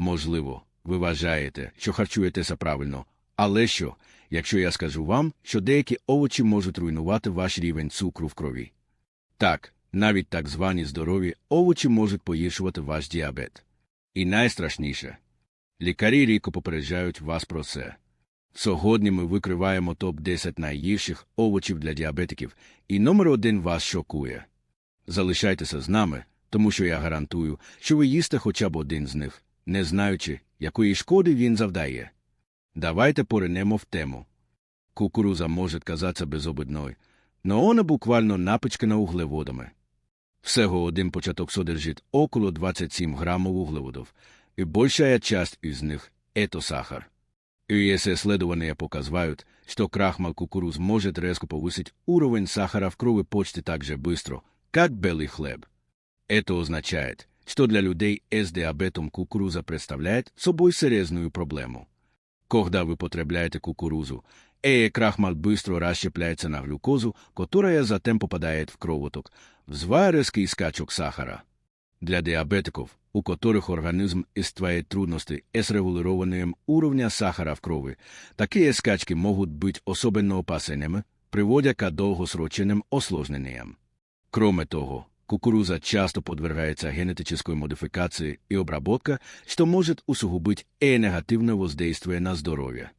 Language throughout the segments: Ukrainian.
Можливо, ви вважаєте, що харчуєтеся правильно, але що, якщо я скажу вам, що деякі овочі можуть руйнувати ваш рівень цукру в крові? Так, навіть так звані здорові овочі можуть погіршувати ваш діабет. І найстрашніше лікарі рідко попереджають вас про це. Сьогодні ми викриваємо топ-10 найгірших овочів для діабетиків, і номер один вас шокує. Залишайтеся з нами, тому що я гарантую, що ви їсте хоча б один з них, не знаючи, якої шкоди він завдає. Давайте поринемо в тему. Кукуруза може казатися безобидною, но вона буквально напичкана углеводами. Всего один початок содержит около 27 граммов углеводов, и большая часть из них – это сахар. И исследования показывают, что крахмал кукуруз может резко повысить уровень сахара в крови почти так же быстро, как белый хлеб. Это означает, что для людей с диабетом кукуруза представляет собой серьезную проблему. Когда вы потребляете кукурузу, э крахмал быстро расщепляется на глюкозу, которая затем попадает в кровоток, взвая резкий скачок сахара. Для диабетиков, у которых организм испытывает трудности с регулированием уровня сахара в крови, такие скачки могут быть особенно опасными, приводя к долгосрочным осложнениям. Кроме того, кукуруза часто подвергается генетической модификации и обработке, что может усугубить и негативное воздействие на здоровье.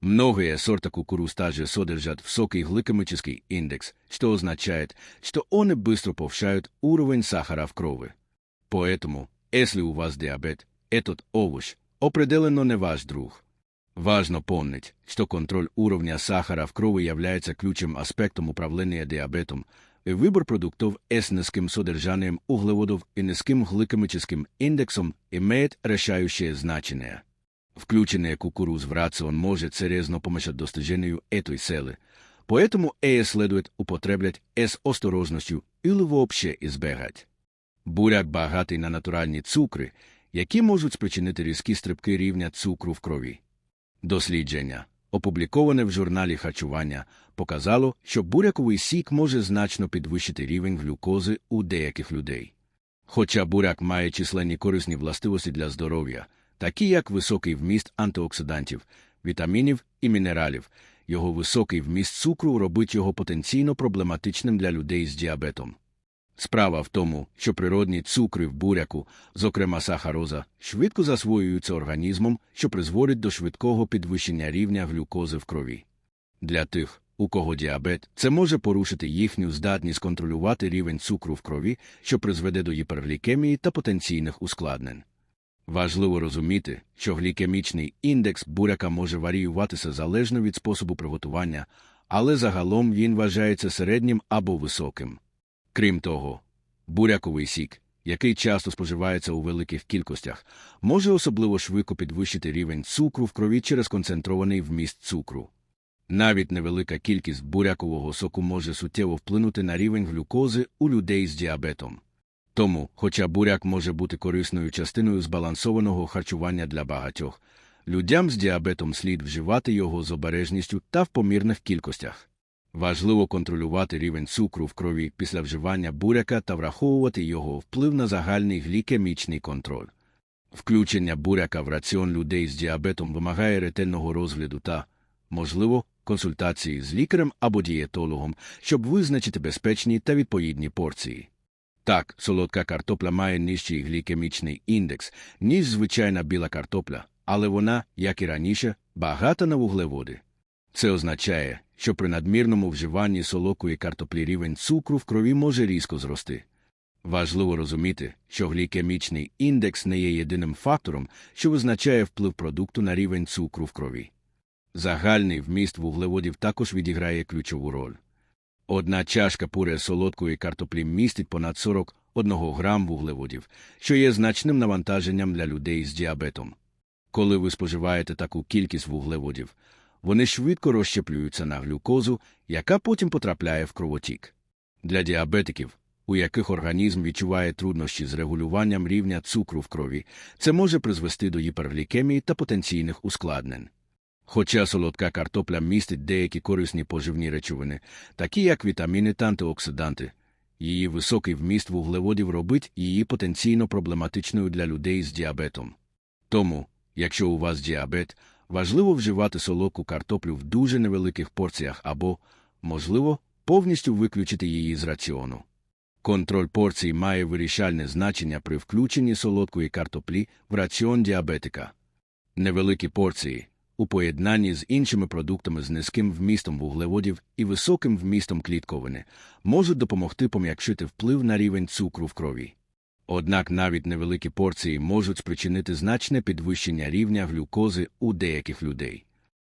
Многие сорта кукуруз также содержат высокий гликемический индекс, что означает, что они быстро повышают уровень сахара в крови. Поэтому, если у вас диабет, этот овощ определенно не ваш друг. Важно помнить, что контроль уровня сахара в крови является ключевым аспектом управления диабетом, и выбор продуктов с низким содержанием углеводов и низким гликемическим индексом имеет решающее значение. Включенная кукуруз в рацион может серьезно помешать достижению этой цели, поэтому ее следует употреблять с осторожностью или вообще избегать. Буряк багатий на натуральні цукри, які можуть спричинити різкі стрибки рівня цукру в крові. Дослідження, опубліковане в журналі харчування, показало, що буряковий сік може значно підвищити рівень глюкози у деяких людей. Хоча буряк має численні корисні властивості для здоров'я, такі як високий вміст антиоксидантів, вітамінів і мінералів, його високий вміст цукру робить його потенційно проблематичним для людей з діабетом. Справа в тому, що природні цукри в буряку, зокрема сахароза, швидко засвоюються організмом, що призводить до швидкого підвищення рівня глюкози в крові. Для тих, у кого діабет, це може порушити їхню здатність контролювати рівень цукру в крові, що призведе до гіперглікемії та потенційних ускладнень. Важливо розуміти, що глікемічний індекс буряка може варіюватися залежно від способу приготування, але загалом він вважається середнім або високим. Крім того, буряковий сік, який часто споживається у великих кількостях, може особливо швидко підвищити рівень цукру в крові через концентрований вміст цукру. Навіть невелика кількість бурякового соку може суттєво вплинути на рівень глюкози у людей з діабетом. Тому, хоча буряк може бути корисною частиною збалансованого харчування для багатьох, людям з діабетом слід вживати його з обережністю та в помірних кількостях. Важливо контролювати рівень цукру в крові після вживання буряка та враховувати його вплив на загальний глікемічний контроль. Включення буряка в раціон людей з діабетом вимагає ретельного розгляду та, можливо, консультації з лікарем або дієтологом, щоб визначити безпечні та відповідні порції. Так, солодка картопля має нижчий глікемічний індекс, ніж звичайна біла картопля, але вона, як і раніше, багата на вуглеводи. Це означає, що при надмірному вживанні солокої картоплі рівень цукру в крові може різко зрости. Важливо розуміти, що глікемічний індекс не є єдиним фактором, що визначає вплив продукту на рівень цукру в крові. Загальний вміст вуглеводів також відіграє ключову роль. Одна чашка пуре солодкої картоплі містить понад 41 грам вуглеводів, що є значним навантаженням для людей з діабетом. Коли ви споживаєте таку кількість вуглеводів, вони швидко розщеплюються на глюкозу, яка потім потрапляє в кровотік. Для діабетиків, у яких організм відчуває труднощі з регулюванням рівня цукру в крові, це може призвести до гіперглікемії та потенційних ускладнень. Хоча солодка картопля містить деякі корисні поживні речовини, такі як вітаміни та антиоксиданти, її високий вміст вуглеводів робить її потенційно проблематичною для людей з діабетом. Тому, якщо у вас діабет, важливо вживати солодку картоплю в дуже невеликих порціях або, можливо, повністю виключити її з раціону. Контроль порцій має вирішальне значення при включенні солодкої картоплі в раціон діабетика. Невеликі порції у поєднанні з іншими продуктами з низьким вмістом вуглеводів і високим вмістом клітковини можуть допомогти пом'якшити вплив на рівень цукру в крові. Однак навіть невеликі порції можуть спричинити значне підвищення рівня глюкози у деяких людей.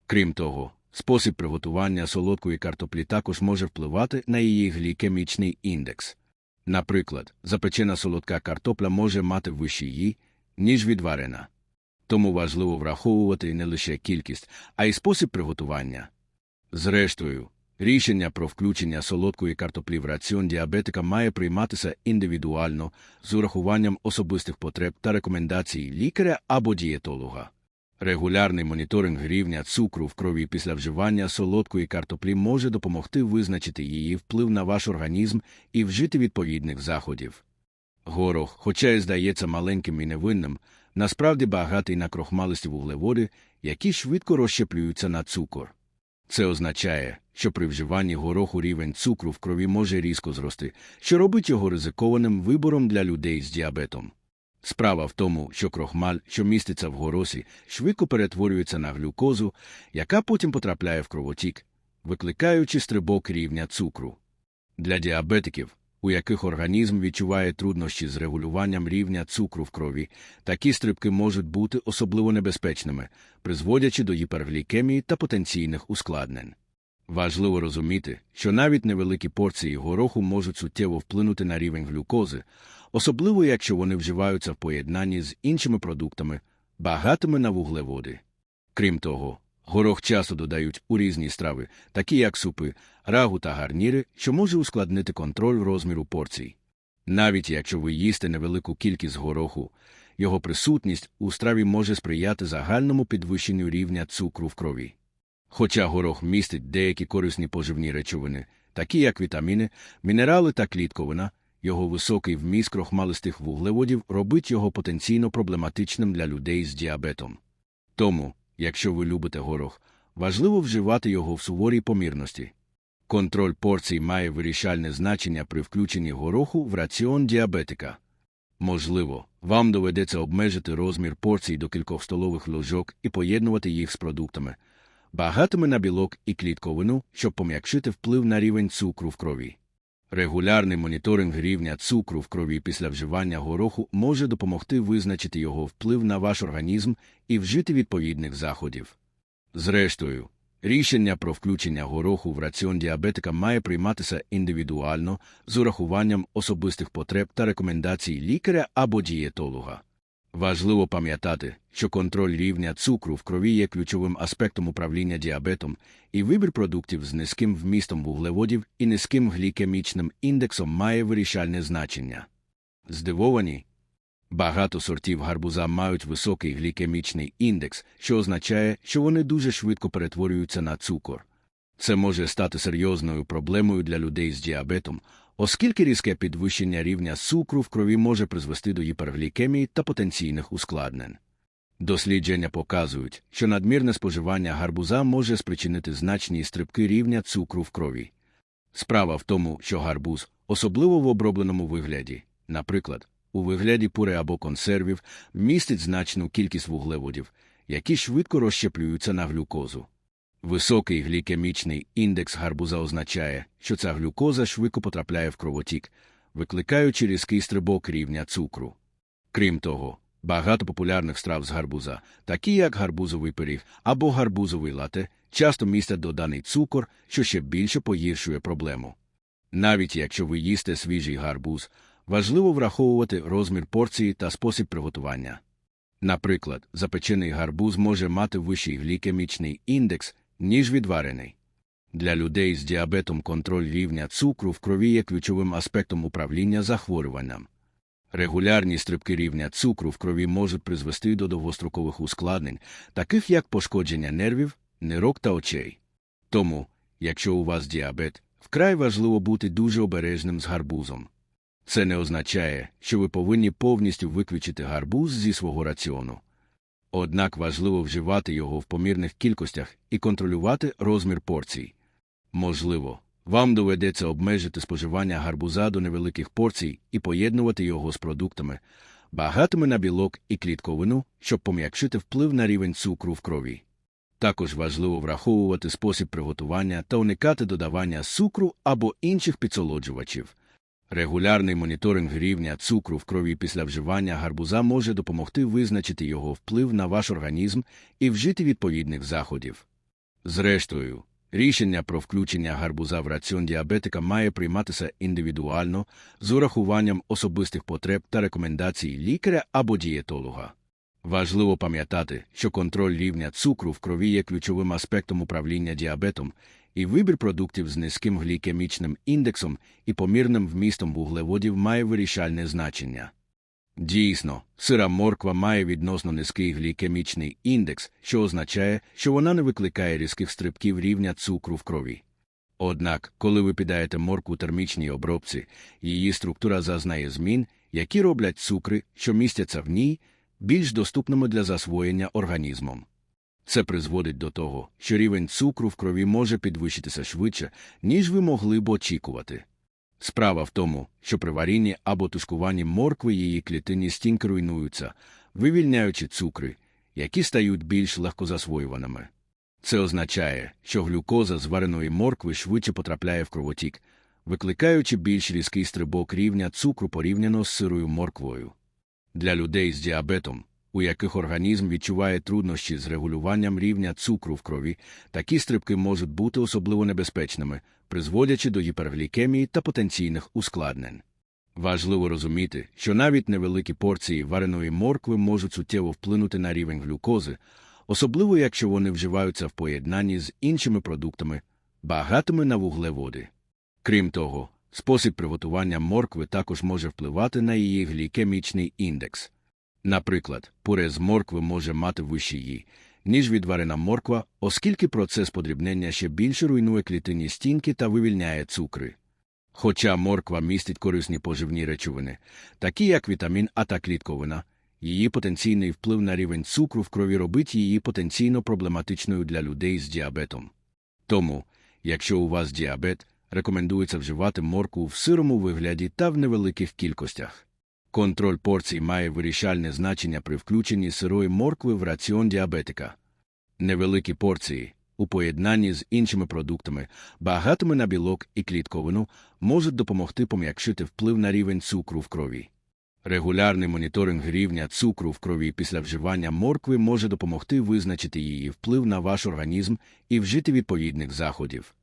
Крім того, спосіб приготування солодкої картоплі також може впливати на її глікемічний індекс. Наприклад, запечена солодка картопля може мати вищий її, ніж відварена. Тому важливо враховувати не лише кількість, а й спосіб приготування. Зрештою, рішення про включення солодкої картоплі в раціон діабетика має прийматися індивідуально з урахуванням особистих потреб та рекомендацій лікаря або дієтолога. Регулярний моніторинг рівня цукру в крові після вживання солодкої картоплі може допомогти визначити її вплив на ваш організм і вжити відповідних заходів. Горох, хоча й здається маленьким і невинним, насправді багатий на крохмалисті вуглеводи, які швидко розщеплюються на цукор. Це означає, що при вживанні гороху рівень цукру в крові може різко зрости, що робить його ризикованим вибором для людей з діабетом. Справа в тому, що крохмаль, що міститься в горосі, швидко перетворюється на глюкозу, яка потім потрапляє в кровотік, викликаючи стрибок рівня цукру. Для діабетиків, у яких організм відчуває труднощі з регулюванням рівня цукру в крові, такі стрибки можуть бути особливо небезпечними, призводячи до гіперглікемії та потенційних ускладнень. Важливо розуміти, що навіть невеликі порції гороху можуть суттєво вплинути на рівень глюкози, особливо якщо вони вживаються в поєднанні з іншими продуктами, багатими на вуглеводи. Крім того, горох часто додають у різні страви, такі як супи, рагу та гарніри, що може ускладнити контроль розміру порцій. Навіть якщо ви їсте невелику кількість гороху, його присутність у страві може сприяти загальному підвищенню рівня цукру в крові. Хоча горох містить деякі корисні поживні речовини, такі як вітаміни, мінерали та клітковина, його високий вміст крохмалистих вуглеводів робить його потенційно проблематичним для людей з діабетом. Тому, якщо ви любите горох, важливо вживати його в суворій помірності. Контроль порцій має вирішальне значення при включенні гороху в раціон діабетика. Можливо, вам доведеться обмежити розмір порцій до кількох столових ложок і поєднувати їх з продуктами, багатими на білок і клітковину, щоб пом'якшити вплив на рівень цукру в крові. Регулярний моніторинг рівня цукру в крові після вживання гороху може допомогти визначити його вплив на ваш організм і вжити відповідних заходів. Зрештою, рішення про включення гороху в раціон діабетика має прийматися індивідуально з урахуванням особистих потреб та рекомендацій лікаря або дієтолога. Важливо пам'ятати, що контроль рівня цукру в крові є ключовим аспектом управління діабетом, і вибір продуктів з низьким вмістом вуглеводів і низьким глікемічним індексом має вирішальне значення. Здивовані, багато сортів гарбуза мають високий глікемічний індекс, що означає, що вони дуже швидко перетворюються на цукор. Це може стати серйозною проблемою для людей з діабетом, оскільки різке підвищення рівня цукру в крові може призвести до гіперглікемії та потенційних ускладнень. Дослідження показують, що надмірне споживання гарбуза може спричинити значні стрибки рівня цукру в крові. Справа в тому, що гарбуз, особливо в обробленому вигляді, наприклад, у вигляді пури або консервів, містить значну кількість вуглеводів, які швидко розщеплюються на глюкозу. Високий глікемічний індекс гарбуза означає, що ця глюкоза швидко потрапляє в кровотік, викликаючи різкий стрибок рівня цукру. Крім того, багато популярних страв з гарбуза, такі як гарбузовий пиріг або гарбузовий лате, часто містять доданий цукор, що ще більше погіршує проблему. Навіть якщо ви їсте свіжий гарбуз, важливо враховувати розмір порції та спосіб приготування. Наприклад, запечений гарбуз може мати вищий глікемічний індекс, ніж відварений. Для людей з діабетом контроль рівня цукру в крові є ключовим аспектом управління захворюванням. Регулярні стрибки рівня цукру в крові можуть призвести до довгострокових ускладнень, таких як пошкодження нервів, нирок та очей. Тому, якщо у вас діабет, вкрай важливо бути дуже обережним з гарбузом. Це не означає, що ви повинні повністю виключити гарбуз зі свого раціону. Однак важливо вживати його в помірних кількостях і контролювати розмір порцій. Можливо, вам доведеться обмежити споживання гарбуза до невеликих порцій і поєднувати його з продуктами, багатими на білок і клітковину, щоб пом'якшити вплив на рівень цукру в крові. Також важливо враховувати спосіб приготування та уникати додавання цукру або інших підсолоджувачів. Регулярний моніторинг рівня цукру в крові після вживання гарбуза може допомогти визначити його вплив на ваш організм і вжити відповідних заходів. Зрештою, рішення про включення гарбуза в раціон діабетика має прийматися індивідуально з урахуванням особистих потреб та рекомендацій лікаря або дієтолога. Важливо пам'ятати, що контроль рівня цукру в крові є ключовим аспектом управління діабетом, і вибір продуктів з низьким глікемічним індексом і помірним вмістом вуглеводів має вирішальне значення. Дійсно, сира морква має відносно низький глікемічний індекс, що означає, що вона не викликає різких стрибків рівня цукру в крові. Однак, коли ви підаєте моркву термічній обробці, її структура зазнає змін, які роблять цукри, що містяться в ній, більш доступними для засвоєння організмом. Це призводить до того, що рівень цукру в крові може підвищитися швидше, ніж ви могли б очікувати. Справа в тому, що при варінні або тушкуванні моркви її клітинні стінки руйнуються, вивільняючи цукри, які стають більш легкозасвоюваними. Це означає, що глюкоза з вареної моркви швидше потрапляє в кровотік, викликаючи більш різкий стрибок рівня цукру порівняно з сирою морквою. Для людей з діабетом, у яких організм відчуває труднощі з регулюванням рівня цукру в крові, такі стрибки можуть бути особливо небезпечними, призводячи до гіперглікемії та потенційних ускладнень. Важливо розуміти, що навіть невеликі порції вареної моркви можуть суттєво вплинути на рівень глюкози, особливо якщо вони вживаються в поєднанні з іншими продуктами, багатими на вуглеводи. Крім того, спосіб приготування моркви також може впливати на її глікемічний індекс. Наприклад, пуре з моркви може мати вищий її, ніж відварена морква, оскільки процес подрібнення ще більше руйнує клітинні стінки та вивільняє цукри. Хоча морква містить корисні поживні речовини, такі як вітамін А та клітковина, її потенційний вплив на рівень цукру в крові робить її потенційно проблематичною для людей з діабетом. Тому, якщо у вас діабет, рекомендується вживати моркву в сирому вигляді та в невеликих кількостях. Контроль порцій має вирішальне значення при включенні сирої моркви в раціон діабетика. Невеликі порції, у поєднанні з іншими продуктами, багатими на білок і клітковину, можуть допомогти пом'якшити вплив на рівень цукру в крові. Регулярний моніторинг рівня цукру в крові після вживання моркви може допомогти визначити її вплив на ваш організм і вжити відповідних заходів.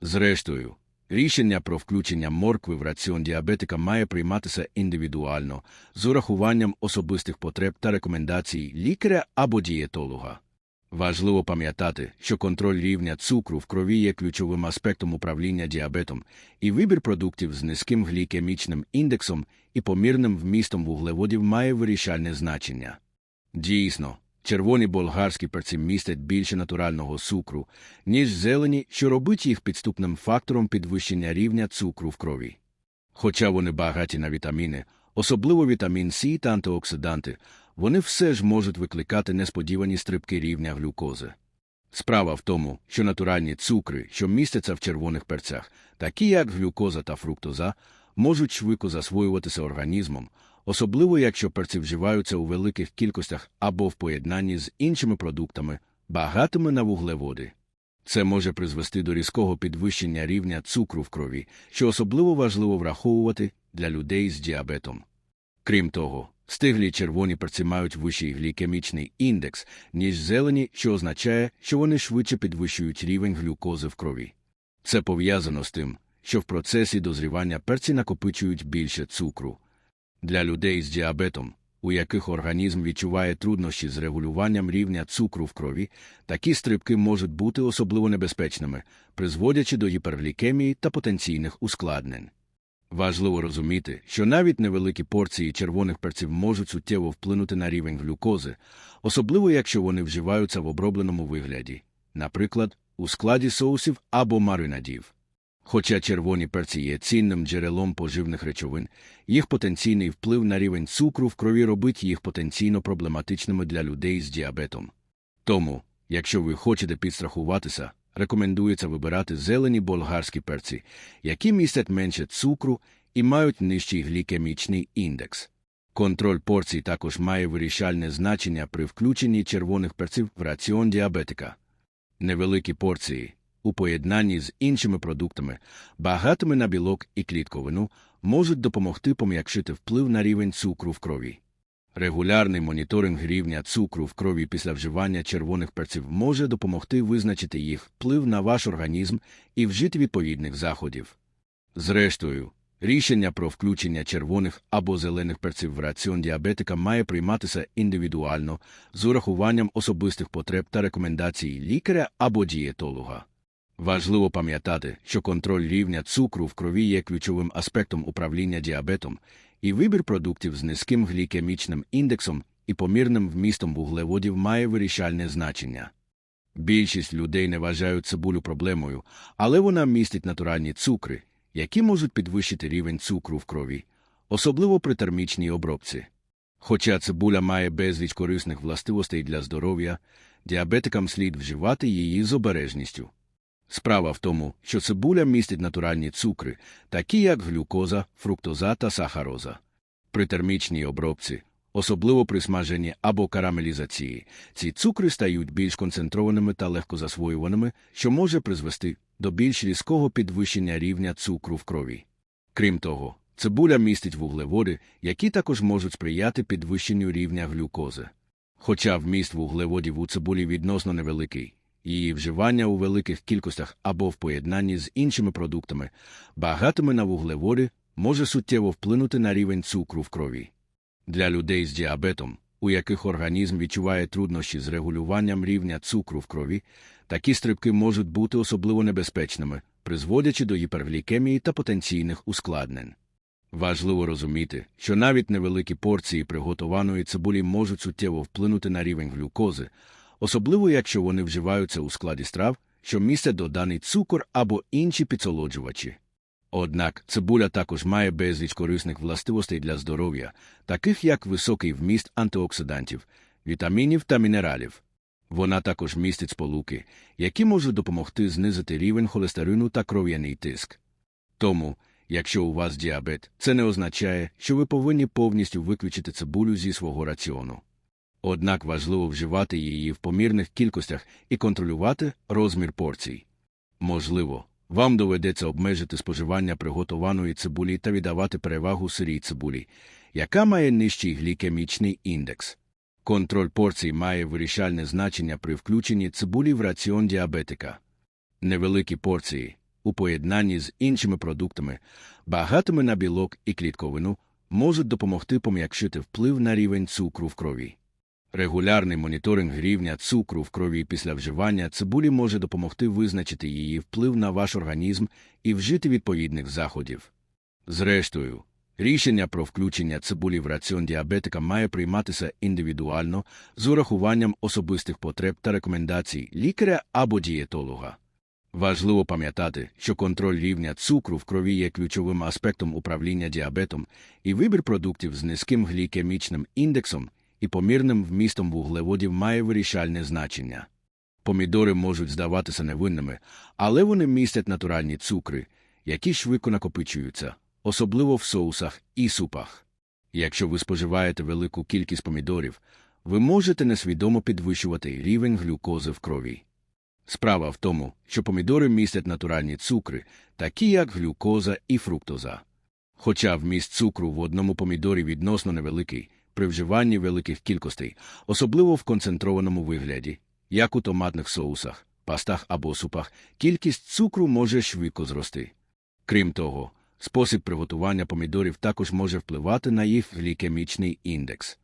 Зрештою, Рішення про включення моркви в раціон діабетика має прийматися індивідуально, з урахуванням особистих потреб та рекомендацій лікаря або дієтолога. Важливо пам'ятати, що контроль рівня цукру в крові є ключовим аспектом управління діабетом, і вибір продуктів з низьким глікемічним індексом і помірним вмістом вуглеводів має вирішальне значення. Дійсно, Червоні болгарські перці містять більше натурального цукру, ніж зелені, що робить їх підступним фактором підвищення рівня цукру в крові. Хоча вони багаті на вітаміни, особливо вітамін С та антиоксиданти, вони все ж можуть викликати несподівані стрибки рівня глюкози. Справа в тому, що натуральні цукри, що містяться в червоних перцях, такі як глюкоза та фруктоза, можуть швидко засвоюватися організмом, особливо якщо перці вживаються у великих кількостях або в поєднанні з іншими продуктами, багатими на вуглеводи. Це може призвести до різкого підвищення рівня цукру в крові, що особливо важливо враховувати для людей з діабетом. Крім того, стиглі червоні перці мають вищий глікемічний індекс, ніж зелені, що означає, що вони швидше підвищують рівень глюкози в крові. Це пов'язано з тим, що в процесі дозрівання перці накопичують більше цукру. Для людей з діабетом, у яких організм відчуває труднощі з регулюванням рівня цукру в крові, такі стрибки можуть бути особливо небезпечними, призводячи до гіперглікемії та потенційних ускладнень. Важливо розуміти, що навіть невеликі порції червоних перців можуть суттєво вплинути на рівень глюкози, особливо якщо вони вживаються в обробленому вигляді, наприклад, у складі соусів або маринадів. Хоча червоні перці є цінним джерелом поживних речовин, їх потенційний вплив на рівень цукру в крові робить їх потенційно проблематичними для людей з діабетом. Тому, якщо ви хочете підстрахуватися, рекомендується вибирати зелені болгарські перці, які містять менше цукру і мають нижчий глікемічний індекс. Контроль порцій також має вирішальне значення при включенні червоних перців в раціон діабетика. Невеликі порції, у поєднанні з іншими продуктами, багатими на білок і клітковину, можуть допомогти пом'якшити вплив на рівень цукру в крові. Регулярний моніторинг рівня цукру в крові після вживання червоних перців може допомогти визначити їх вплив на ваш організм і вжити відповідних заходів. Зрештою, рішення про включення червоних або зелених перців в раціон діабетика має прийматися індивідуально з урахуванням особистих потреб та рекомендацій лікаря або дієтолога. Важливо пам'ятати, що контроль рівня цукру в крові є ключовим аспектом управління діабетом, і вибір продуктів з низьким глікемічним індексом і помірним вмістом вуглеводів має вирішальне значення. Більшість людей не вважають цибулю проблемою, але вона містить натуральні цукри, які можуть підвищити рівень цукру в крові, особливо при термічній обробці. Хоча цибуля має безліч корисних властивостей для здоров'я, діабетикам слід вживати її з обережністю. Справа в тому, що цибуля містить натуральні цукри, такі як глюкоза, фруктоза та сахароза. При термічній обробці, особливо при смаженні або карамелізації, ці цукри стають більш концентрованими та легкозасвоюваними, що може призвести до більш різкого підвищення рівня цукру в крові. Крім того, цибуля містить вуглеводи, які також можуть сприяти підвищенню рівня глюкози. Хоча вміст вуглеводів у цибулі відносно невеликий, Її вживання у великих кількостях або в поєднанні з іншими продуктами, багатими на вуглеводи, може суттєво вплинути на рівень цукру в крові. Для людей з діабетом, у яких організм відчуває труднощі з регулюванням рівня цукру в крові, такі стрибки можуть бути особливо небезпечними, призводячи до гіперглікемії та потенційних ускладнень. Важливо розуміти, що навіть невеликі порції приготованої цибулі можуть суттєво вплинути на рівень глюкози, особливо якщо вони вживаються у складі страв, що містять доданий цукор або інші підсолоджувачі. Однак цибуля також має безліч корисних властивостей для здоров'я, таких як високий вміст антиоксидантів, вітамінів та мінералів. Вона також містить сполуки, які можуть допомогти знизити рівень холестерину та кров'яний тиск. Тому, якщо у вас діабет, це не означає, що ви повинні повністю виключити цибулю зі свого раціону. Однак важливо вживати її в помірних кількостях і контролювати розмір порцій. Можливо, вам доведеться обмежити споживання приготованої цибулі та віддавати перевагу сирій цибулі, яка має нижчий глікемічний індекс. Контроль порцій має вирішальне значення при включенні цибулі в раціон діабетика. Невеликі порції, у поєднанні з іншими продуктами, багатими на білок і клітковину, можуть допомогти пом'якшити вплив на рівень цукру в крові. Регулярний моніторинг рівня цукру в крові після вживання цибулі може допомогти визначити її вплив на ваш організм і вжити відповідних заходів. Зрештою, рішення про включення цибулі в раціон діабетика має прийматися індивідуально з урахуванням особистих потреб та рекомендацій лікаря або дієтолога. Важливо пам'ятати, що контроль рівня цукру в крові є ключовим аспектом управління діабетом, і вибір продуктів з низьким глікемічним індексом і помірним вмістом вуглеводів має вирішальне значення. Помідори можуть здаватися невинними, але вони містять натуральні цукри, які швидко накопичуються, особливо в соусах і супах. Якщо ви споживаєте велику кількість помідорів, ви можете несвідомо підвищувати рівень глюкози в крові. Справа в тому, що помідори містять натуральні цукри, такі як глюкоза і фруктоза. Хоча вміст цукру в одному помідорі відносно невеликий, при вживанні великих кількостей, особливо в концентрованому вигляді, як у томатних соусах, пастах або супах, кількість цукру може швидко зрости. Крім того, спосіб приготування помідорів також може впливати на їх глікемічний індекс.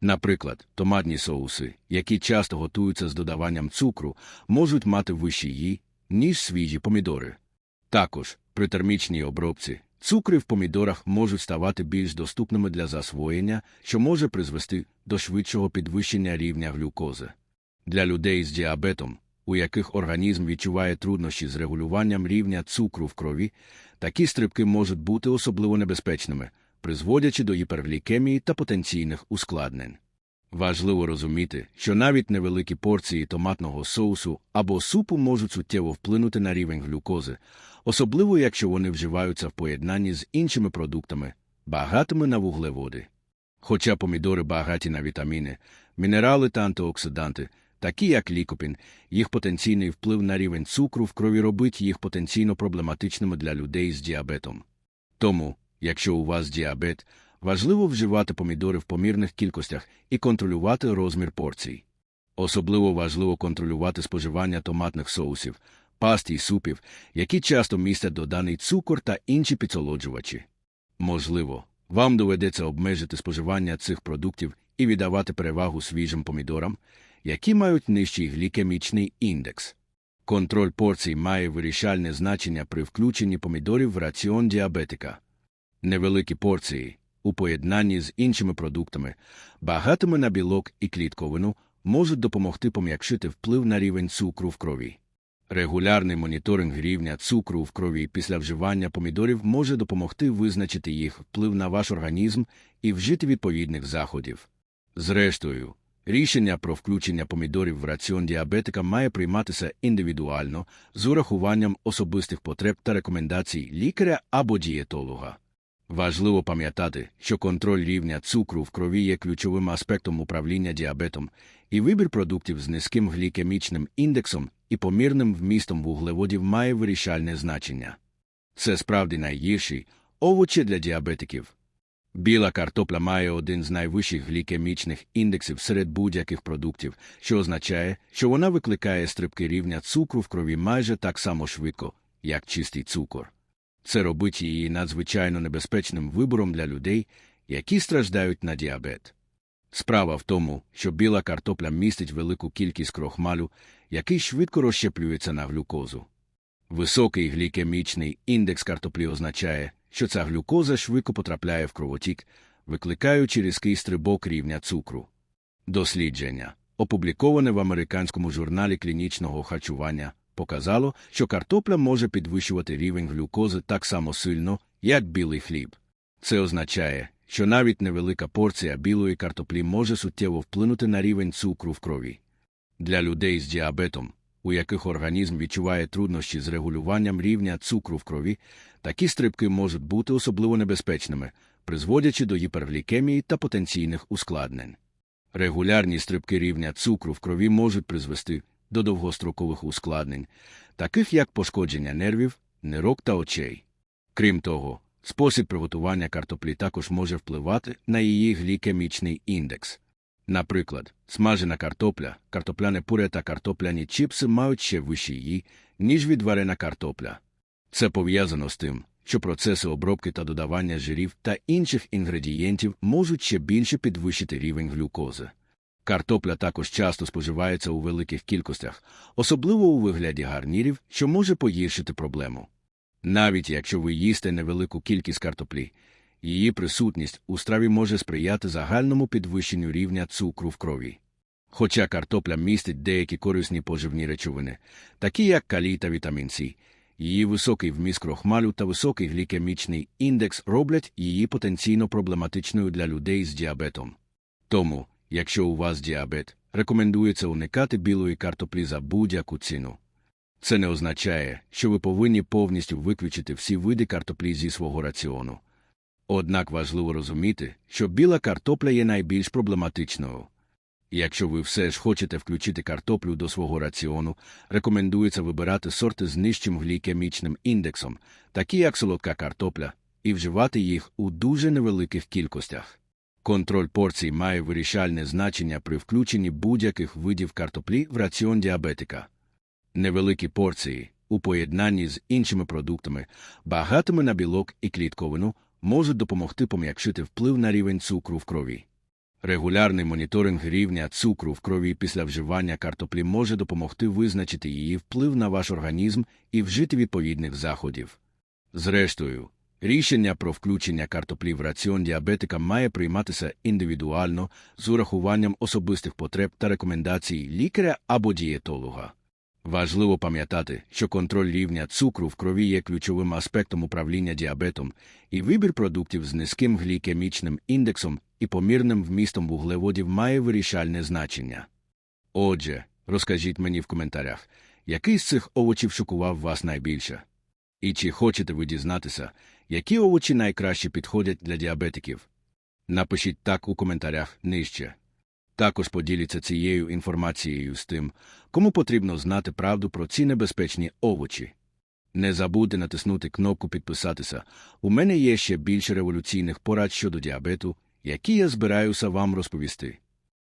Наприклад, томатні соуси, які часто готуються з додаванням цукру, можуть мати вищі її, ніж свіжі помідори. Також при термічній обробці Цукри в помідорах можуть ставати більш доступними для засвоєння, що може призвести до швидшого підвищення рівня глюкози. Для людей з діабетом, у яких організм відчуває труднощі з регулюванням рівня цукру в крові, такі стрибки можуть бути особливо небезпечними, призводячи до гіперглікемії та потенційних ускладнень. Важливо розуміти, що навіть невеликі порції томатного соусу або супу можуть суттєво вплинути на рівень глюкози, особливо якщо вони вживаються в поєднанні з іншими продуктами, багатими на вуглеводи. Хоча помідори багаті на вітаміни, мінерали та антиоксиданти, такі як лікопін, їх потенційний вплив на рівень цукру в крові робить їх потенційно проблематичними для людей з діабетом. Тому, якщо у вас діабет, важливо вживати помідори в помірних кількостях і контролювати розмір порцій. Особливо важливо контролювати споживання томатних соусів, паст і супів, які часто містять доданий цукор та інші підсолоджувачі. Можливо, вам доведеться обмежити споживання цих продуктів і віддавати перевагу свіжим помідорам, які мають нижчий глікемічний індекс. Контроль порцій має вирішальне значення при включенні помідорів в раціон діабетика. Невеликі порції, у поєднанні з іншими продуктами, багатими на білок і клітковину, можуть допомогти пом'якшити вплив на рівень цукру в крові. Регулярний моніторинг рівня цукру в крові після вживання помідорів може допомогти визначити їх вплив на ваш організм і вжити відповідних заходів. Зрештою, рішення про включення помідорів в раціон діабетика має прийматися індивідуально з урахуванням особистих потреб та рекомендацій лікаря або дієтолога. Важливо пам'ятати, що контроль рівня цукру в крові є ключовим аспектом управління діабетом, і вибір продуктів з низьким глікемічним індексом і помірним вмістом вуглеводів має вирішальне значення. Це справді найгірші овочі для діабетиків. Біла картопля має один з найвищих глікемічних індексів серед будь-яких продуктів, що означає, що вона викликає стрибки рівня цукру в крові майже так само швидко, як чистий цукор. Це робить її надзвичайно небезпечним вибором для людей, які страждають на діабет. Справа в тому, що біла картопля містить велику кількість крохмалю, який швидко розщеплюється на глюкозу. Високий глікемічний індекс картоплі означає, що ця глюкоза швидко потрапляє в кровотік, викликаючи різкий стрибок рівня цукру. Дослідження, опубліковане в американському журналі клінічного харчування, показало, що картопля може підвищувати рівень глюкози так само сильно, як білий хліб. Це означає, що навіть невелика порція білої картоплі може суттєво вплинути на рівень цукру в крові. Для людей з діабетом, у яких організм відчуває труднощі з регулюванням рівня цукру в крові, такі стрибки можуть бути особливо небезпечними, призводячи до гіперглікемії та потенційних ускладнень. Регулярні стрибки рівня цукру в крові можуть призвести до довгострокових ускладнень, таких як пошкодження нервів, нирок та очей. Крім того, спосіб приготування картоплі також може впливати на її глікемічний індекс. Наприклад, смажена картопля, картопляне пуре та картопляні чіпси мають ще вищі її, ніж відварена картопля. Це пов'язано з тим, що процеси обробки та додавання жирів та інших інгредієнтів можуть ще більше підвищити рівень глюкози. Картопля також часто споживається у великих кількостях, особливо у вигляді гарнірів, що може погіршити проблему. Навіть якщо ви їсте невелику кількість картоплі, її присутність у страві може сприяти загальному підвищенню рівня цукру в крові. Хоча картопля містить деякі корисні поживні речовини, такі як калій та вітамін С, її високий вміст крохмалю та високий глікемічний індекс роблять її потенційно проблематичною для людей з діабетом. Тому, якщо у вас діабет, рекомендується уникати білої картоплі за будь-яку ціну. Це не означає, що ви повинні повністю виключити всі види картоплі зі свого раціону. Однак важливо розуміти, що біла картопля є найбільш проблематичною. Якщо ви все ж хочете включити картоплю до свого раціону, рекомендується вибирати сорти з нижчим глікемічним індексом, такі як солодка картопля, і вживати їх у дуже невеликих кількостях. Контроль порцій має вирішальне значення при включенні будь-яких видів картоплі в раціон діабетика. Невеликі порції, у поєднанні з іншими продуктами, багатими на білок і клітковину, можуть допомогти пом'якшити вплив на рівень цукру в крові. Регулярний моніторинг рівня цукру в крові після вживання картоплі може допомогти визначити її вплив на ваш організм і вжити відповідних заходів. Зрештою, рішення про включення картоплі в раціон діабетика має прийматися індивідуально з урахуванням особистих потреб та рекомендацій лікаря або дієтолога. Важливо пам'ятати, що контроль рівня цукру в крові є ключовим аспектом управління діабетом, і вибір продуктів з низьким глікемічним індексом і помірним вмістом вуглеводів має вирішальне значення. Отже, розкажіть мені в коментарях, який з цих овочів шокував вас найбільше? І чи хочете ви дізнатися, які овочі найкраще підходять для діабетиків? Напишіть так у коментарях нижче. Також поділіться цією інформацією з тим, кому потрібно знати правду про ці небезпечні овочі. Не забудьте натиснути кнопку підписатися. У мене є ще більше революційних порад щодо діабету, які я збираюся вам розповісти.